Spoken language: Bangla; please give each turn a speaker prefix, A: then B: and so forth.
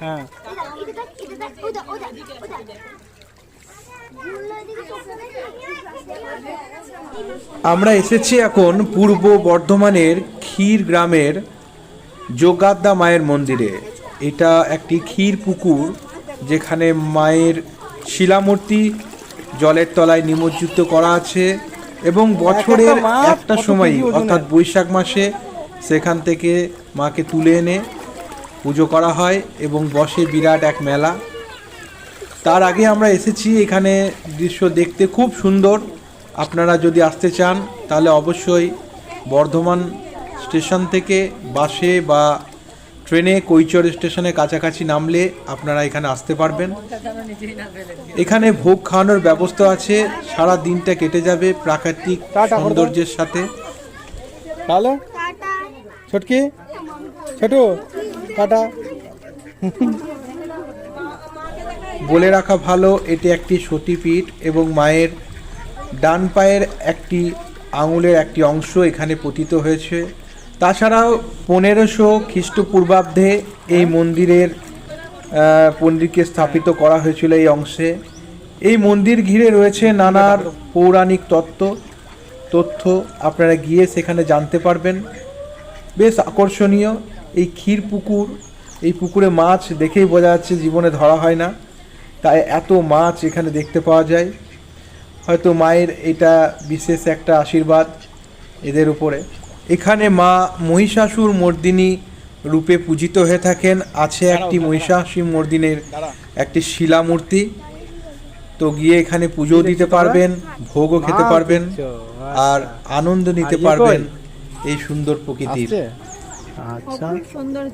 A: হ্যাঁ।
B: আমরা এসেছি এখন পূর্ব বর্ধমানের ক্ষীর গ্রামের যোগাদ্দা মায়ের মন্দিরে। এটা একটি ক্ষীর পুকুর যেখানে মায়ের শিলামূর্তি জলের তলায় নিমজ্জিত করা আছে এবং বছরের
A: একটা
B: সময় অর্থাৎ বৈশাখ মাসে সেখান থেকে মাকে তুলে এনে পুজো করা হয় এবং বসে বিরাট এক মেলা। তার আগে আমরা এসেছি এখানে দৃশ্য দেখতে খুব সুন্দর। আপনারা যদি আসতে চান তাহলে অবশ্যই বর্ধমান স্টেশন থেকে বাসে বা ট্রেনে কৈচর স্টেশনের কাছাকাছি নামলে আপনারা এখানে আসতে পারবেন। এখানে ভোগ খাওয়ানোর ব্যবস্থা আছে সারা দিনটা কেটে যাবে প্রাকৃতিক। সৌন্দর্যের সাথে।
A: তাহলে ছটকি ছোটু। টাটা
B: বলে রাখা ভালো, এটি একটি সতীপীঠ এবং মায়ের ডান পায়ের একটি আঙুলের একটি অংশ এখানে পতিত হয়েছে। তাছাড়াও পনেরোশো খ্রিস্টপূর্বাব্দে এই মন্দিরের পন্ডিতকে স্থাপিত করা হয়েছিল এই অংশে। এই মন্দির ঘিরে রয়েছে নানার পৌরাণিক তত্ত্ব। তথ্য আপনারা গিয়ে সেখানে জানতে পারবেন। বেশ আকর্ষণীয়। এই ক্ষীর পুকুর এই পুকুরে মাছ দেখেই বোঝা যাচ্ছে জীবনে ধরা হয় না। তাই এত মাছ এখানে দেখতে পাওয়া যায়। হয়তো মায়ের এটা বিশেষ একটা আশীর্বাদ এদের উপরে। এখানে মা মহিষাসুর মর্দিনী রূপে পূজিত হয়ে থাকেন। আছে একটি মহিষাসুর মর্দিনের একটি শিলামূর্তি। তো গিয়ে এখানে পুজো দিতে পারবেন ভোগও খেতে পারবেন আর আনন্দ নিতে
A: ইয়ে
B: পারবেন এই সুন্দর প্রকৃতির।
A: আচ্ছা।
C: সুন্দর